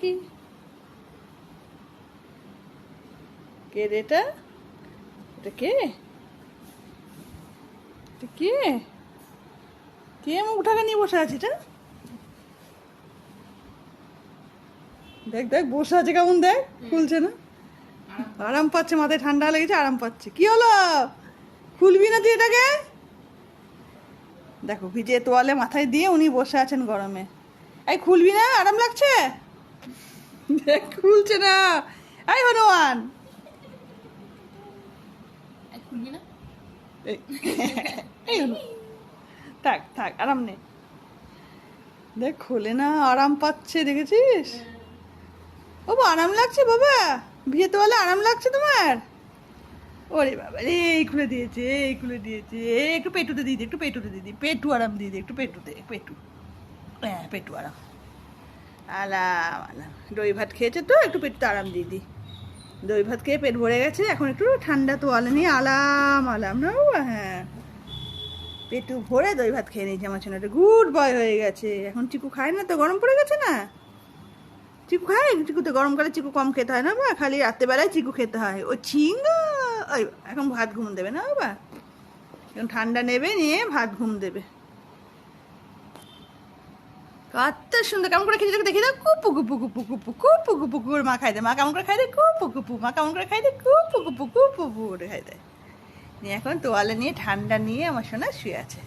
কি? রে এটা? এটা কে? এটা কে? কে নিয়ে বসে এটা? দেখ দেখ, বসে আছে কেমন, দেখ, খুলছে না? আরাম পাচ্ছে, মাথায় ঠান্ডা লেগেছে, আরাম পাচ্ছে। কি হলো? খুলবি না তুই এটাকে? দেখো ভিজে তোয়ালে মাথায় দিয়ে উনি বসে আছেন গরমে। এই, খুলবি না? আরাম লাগছে? খুলছে না। এই হনুমান। থাক থাক আরাম নে। দেখ খোলে না আরাম পাচ্ছে দেখেছিস? ও আরাম লাগছে বাবা? বিয়ে তোয়ালে আরাম লাগছে তোমার? ওরে বাবা রে এই খুলে দিয়েছে এই খুলে দিয়েছে। একটু পেটুতে দিয়ে দি একটু পেটুতে দিদি পেটু আরাম দিয়ে দি একটু পেটুতে পেটু। হ্যাঁ পেটু আরাম। আলাম আলাম দই ভাত খেয়েছে তো, একটু পেটুতে আরাম দিয়ে দই ভাত খেয়ে পেট ভরে গেছে, এখন একটু ঠান্ডা তোয়ালে নিয়ে আলাম আলাম, না বাবা হ্যাঁ। পেটু ভরে দই ভাত খেয়ে নিয়েছে, আমার ছেলেটা গুড বয় হয়ে গেছে। এখন চিকু খায় না তো, গরম পড়ে গেছে না? চিকু খায়? চিকু তো গরমকালে চিকু কম খেতে হয় না বা খালি রাত্রেবেলায় চিকু খেতে হয়। ও ছিঙ্গ ওই, এখন ভাত ঘুম দেবে না বাবা। এখন ঠান্ডা নেবে, নিয়ে ভাত ঘুম দেবে। কত সুন্দর, কেমন করে খেতে দেখি দাও। কুপু কুপু কুপু কুপু কুপু কুপু করে মা খাই দেয় মা কেমন করে খাই দেয় কুপু কুপু, মা কেমন করে খাই দেয় কুপু কুপু কুপু করে খাই দেয় নিয়ে এখন তোয়ালে নিয়ে ঠান্ডা নিয়ে আমার সোনা শুয়ে আছে।